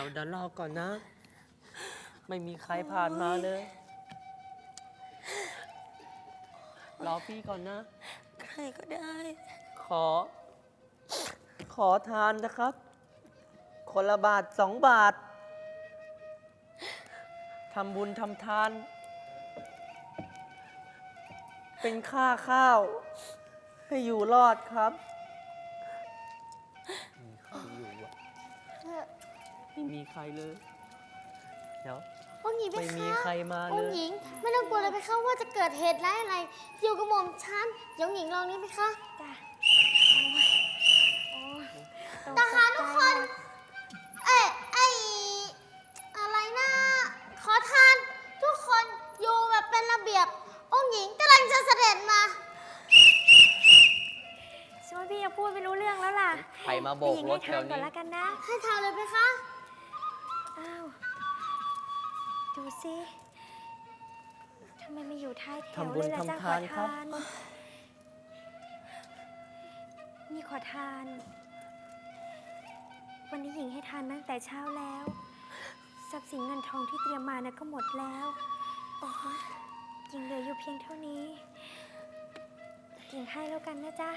ดี๋ยวเดี๋ยวรอก่อนนะ ไม่มีใครผ่านมาเลย รอพี่ก่อนนะ ใครก็ได้ ขอ ขอทานนะครับ คนละบาทสองบาททำบุญทำทาน เป็นค่าข้าว ให้อยู่รอดครับ มีใครอยู่วะ ไม่มีใครเลย เดี๋ยว องค์หญิงไปไม่มีคะใครมาอเลงค์ย หญิงไม่ต้องกลัวเลยไปคะว่าจะเกิดเหตุร้ายอะไรอยู่กับหม่อมฉันเดี๋ยวองค์หญิงลองนี้ไหมคะทหารทุกคน เอ๊ะไออะไรนะ ขอทานทุกคนอยู่แบบเป็นระเบียบ องค์หญิงกำลังจะเสด็จมา ฉันว่าพี่ยังพูดไม่รู้เรื่องแล้วล่ะใครมาโบกพี่หญิงรให้ถแถทานวก่อนนี้ละกันนะ ให้ทานเลยไหมคะ อ้าวดูสิทำไมไม่อยู่ท้ายแถวทำบุเลญยล่ะจ๊ะทำขทาอนครับ ทาน นี่ขอทาน วันนี้หญิงให้ทานมาตั้งแต่เช้าแล้ว ทรัพย์สินเงินทองที่เตรียมมานะก็หมดแล้วหญิงเหลืออยู่เพียงเท่านี้หญิงให้แล้วกันนะจ๊ะ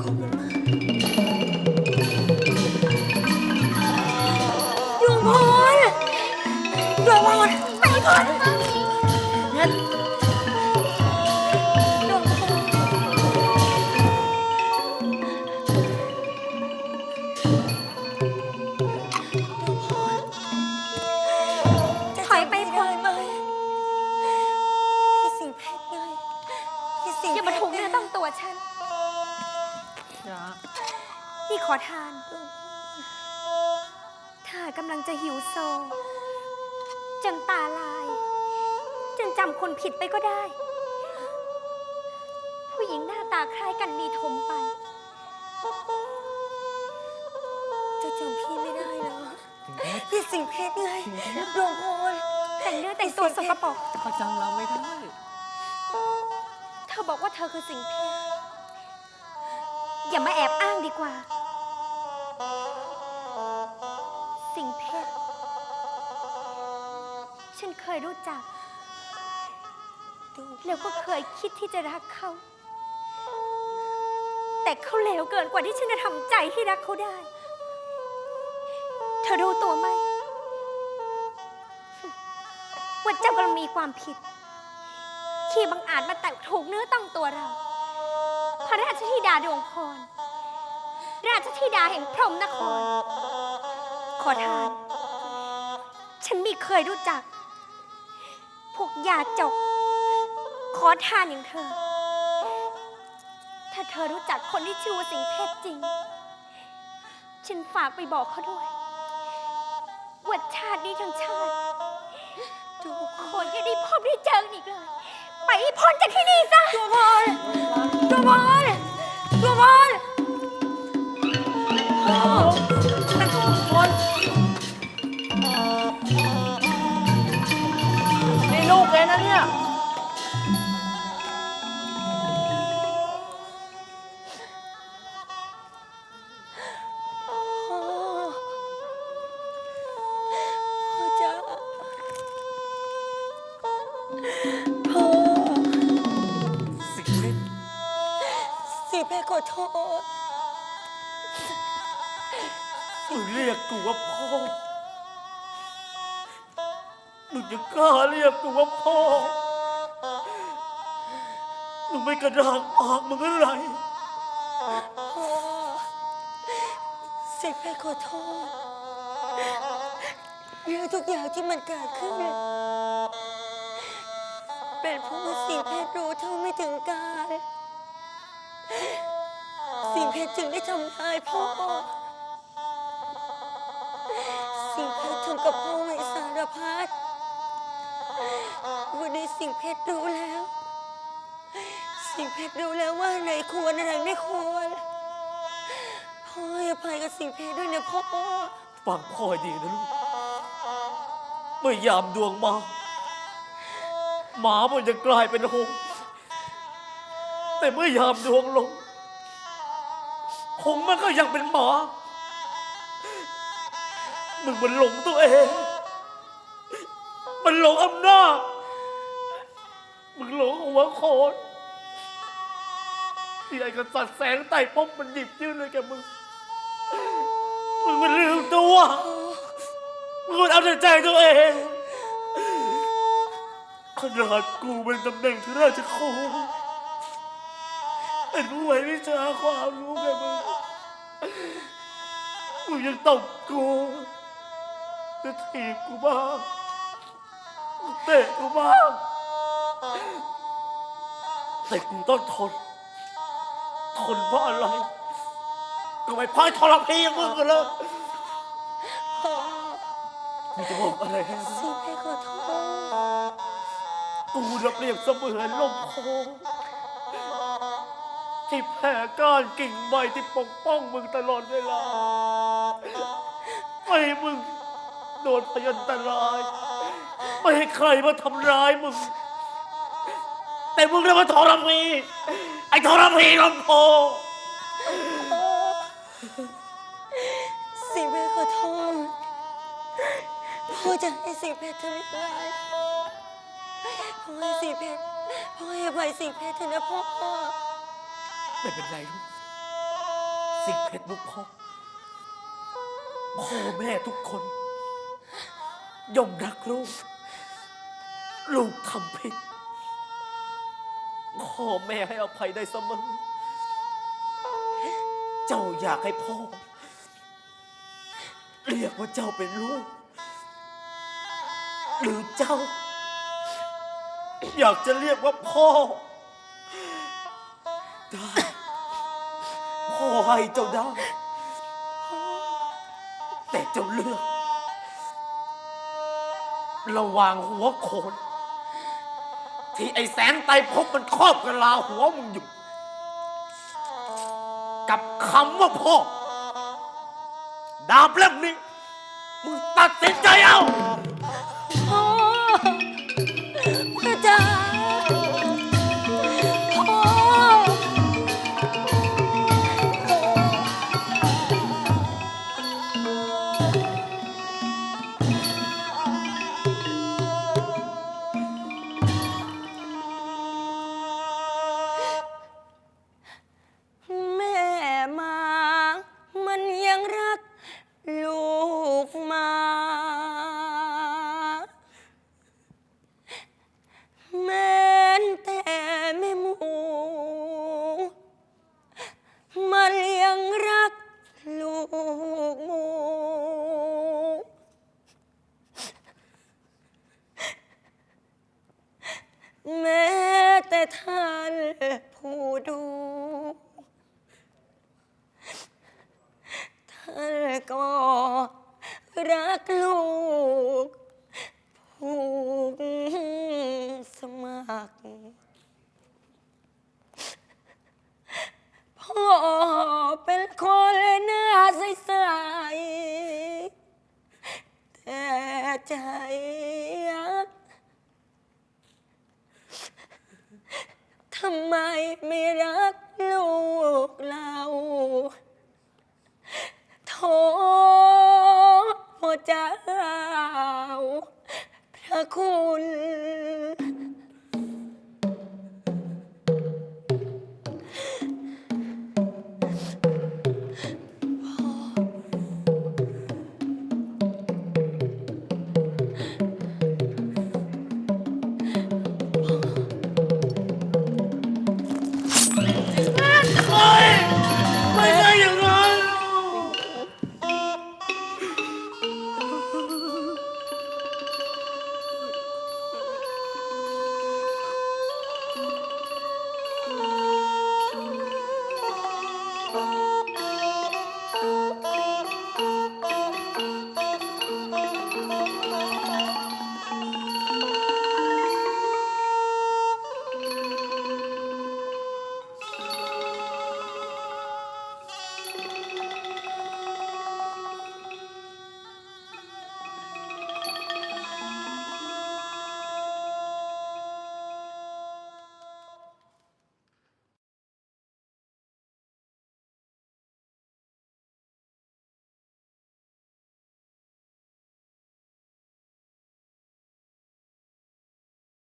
ขอบคุณมาก ดวงพรไปก่อนดวงพรถอยไปพรไหมพี่สิงห์เพชรไงพี่สิงห์อย่ามาถูกเนื้อต้องตัวฉันจ้านี่ขอทานถ้ากำลังจะหิวโซจ นตาลาย จนจำคนผิดไปก็ได้ ผู้หญิงหน้าตาคล้ายกันมีทมไป จะจำพี่ไม่ได้แล้วอะถึงแม้พี่สิงห์เพชรไงดวงพรแต่งเนื้อแต่งตัวสกปรกเขาจำเราไม่ได้เธอบอกว่าเธอคือสิ่งเพศอย่ามาแอบอ้างดีกว่า สิ่งเพศ ฉันเคยรู้จัก แล้วก็เคยคิดที่จะรักเขา แต่เขาเลวเกินกว่าที่ฉันจะทำใจให้รักเขาได้ เธอรู้ตัวไหมว่าเจ้ากำลังมีความผิด ที่บังอาจมาแต่ถูกเนื้อต้องตัวเรา พระราชธิดาดวงพร ราชธิดาแห่งพรหมนคร ขอทาน ฉันไม่เคยรู้จัก พวกยาจก ขอทานอย่างเธอ ถ้าเธอรู้จักคนที่ชื่อว่าสิงเพชรจริง ฉันฝากไปบอกเขาด้วยว่าชาตินี้ทั้งชาติทุกคนจะได้พบได้เจออีกเลย ไปให้พ้นจากที่นี่ซะตัวพรตัวพรตัวพร โทษ มึงเรียกกูว่าพ่อ มึงยังกล้าเรียกกูว่าพ่อ มึงไม่กระด้ากปากมึงอะไร พ่อสิงห์เพชรขอโทษเรื่องทุกอย่างที่มันเกิดขึ้น เป็นเพราะว่าสิงห์เพชรรู้เท่าไม่ถึงการ จึงได้ทำร้ายพ่อ สิ่งเพชรทำกับพ่อไว้สารพัดวันนี้สิ่งเพชรรู้แล้ว สิ่งเพชรรู้แล้วว่าอะไรควรอะไรไม่ควร พ่ออภัยกับสิ่งเพชรด้วยนะพ่อ ฟังพ่อให้ดีนะลูกเมื่อยามดวงมา หมามันจะกลายเป็นหงส์แต่เมื่อยามดวงลง หงมันก็ยังเป็นหมามึงมันหลงตัวเอง มันหลงอำนาจ มึงหลงหัวโขนที่ไอ้กษัตริย์แสงไต่ป้อมมันหยิบยื่นเลยแกมึง มึงมันลืมตัว มึงมันเอาแต่ใจตัวเองขนาดกูเป็นตำแหน่งที่ราชครู เป็นผู้ไว้วิชาความรู้แกมึงมึงยังตบกูจะถีบกูบ้างเตะกูบ้างแต่กูต้องทน ทนเพราะอะไร ก็ไม่พ่อยทรพีอย่างมึงกันเลยพ่อมึงจะบอกอะไรให้นะสิงเพชรขอโทษกูจะเปรียบเสมือนลมโพ ที่แผ่ก้านกิ่งใบที่ปกป้องมึงตลอดเวลา ไม่ให้มึงโดนพยันตราย ไม่ให้ใครมาทำร้ายมึง แต่มึงเนี่ยมาทรพีไอ้ทรพีลำโพงสิงเพชรขอโทษพ่อจะให้สิงเพชรทำไม่ได้พ่อให้สิงเพชรพ่อให้อภัยสิงเพชรเถอะนะพ่อ ไม่เป็นไรลูกสิ่งเพชรลูกพ่อพ่อแม่ทุกคนย่อมรักลูก ลูกทำผิดพ่อแม่ให้อภัยได้เสมอ เจ้าอยากให้พ่อ เรียกว่าเจ้าเป็นลูก หรือเจ้า อยากจะเรียกว่าพ่อได้ ให้เจ้าได้ แต่เจ้าเลือก ระหว่างหัวโขน ที่ไอ้แสงไตรภพมันครอบกะลาหัวมึงอยู่ กับคำว่าพ่อ ดาบเล่มนี้ มึงตัดสินใจเอา พ่อ ก็รักลูกผูกสมัคร พ่อเป็นคนหน้าใสๆแต่ใจทำไมไม่